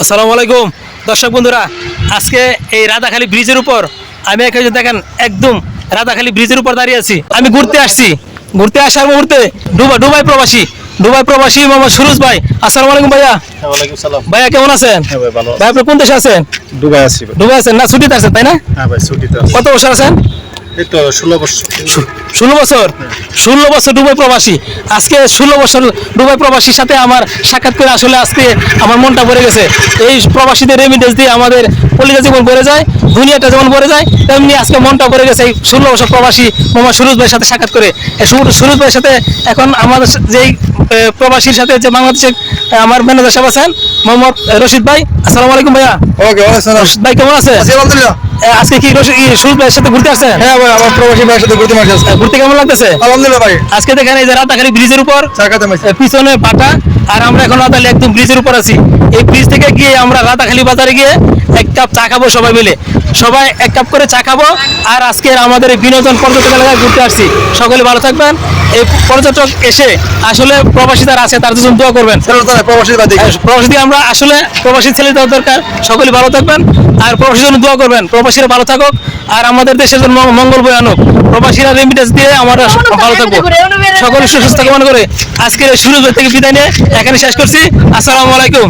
আসসালামু আলাইকুম। দর্শক বন্ধুরা আজকে এই রাধাখালী ব্রিজের উপর আমি এখানে দেখেন একদম রাধাখালী ব্রিজের উপর দাঁড়িয়ে আছি। আমি ঘুরতে আসছি। ঘুরতে আসার মুহূর্তে ডুবাই ডুবাই প্রবাসী। ডুবাই প্রবাসী মোহাম্মদ সুরজ ভাই। আসসালামু আলাইকুম ভাইয়া। ওয়ালাইকুম সালাম। ভাইয়া কেমন আছেন? হ্যাঁ ভাই ভালো। ভাই আপনি কোন দেশে আছেন? দুবাই আছি ডুবাই আছেন না ছুটিতে আছেন তাই না? হ্যাঁ ভাই ছুটিতে আছি। কত বছর আছেন? ষোলো বছর। ষোলো বছর? ডুবাই প্রবাসী। আজকে ষোলো বছর ডুবাই প্রবাসীর সাথে আমার সাক্ষাৎ করে আসলে আজকে আমার মনটা ভরে গেছে। এই প্রবাসীদের রেমিডেন্স দিয়ে আমাদের কলিজা জীবন ভরে যায় দুনিয়াটা যেমন ভরে যায় তেমনি আজকে মনটা ভরে গেছে এই ষোলো বছর প্রবাসী মোহাম্মদ সুরজ ভাইয়ের সাথে সাক্ষাৎ করে। এই সুর- সুরজ ভাইয়ের সাথে এখন আমাদের যেই প্রবাসীর সাথে যে বাংলাদেশে এ, আমার ম্যানেজার সাহেব আছেন মোহাম্মদ রশিদ ভাই। আসসালামু আলাইকুম ভাইয়া। ওকে রশিদ ভাই কেমন আছে আলহামদুলিল্লাহ। আজকে কি ভাইয়ের সাথে ঘুরতে আসছেন? হ্যাঁ ভাই আমার প্রবাসী ভাইয়ের সাথে ঘুরতে ঘুরতে কেমন লাগতেছে? আলহামদুলিল্লাহ ভাই। আজকে দেখেন এই যে রাতাখালী ব্রিজের উপর পিছনে পাটা আর আমরা এখন রাতাখালী একদম ব্রিজের উপর আছি। এই ব্রিজ থেকে গিয়ে আমরা রাতাখালী বাজারে গিয়ে এক কাপ চা খাব সবাই মিলে। সবাই এক কাপ করে চা খাব আর আজকের আমাদের বিনোদন পর্যটক এলাকায় ঘুরতে আসছি। সকলে ভালো থাকবেন। এই পর্যটক এসে আসলে প্রবাসী যারা আছে তার জন্য দোয়া করবেন। প্রবাসী প্রবাসী আমরা আসলে প্রবাসী ছেলে দেওয়া দরকার সকলে ভালো থাকবেন আর প্রবাসীর জন্য দোয়া করবেন। প্রবাসীরা ভালো থাকুক আর আমাদের দেশের জন্য মঙ্গল বয়ে আনুক। প্রবাসীরা রেমিটেন্স দিয়ে আমরা ভালো থাকব সকলে সুস্থ মনে করে আজকের সুরজ শুরু থেকে বিদায় নিয়ে এখানে শেষ করছি। আসসালামু আলাইকুম।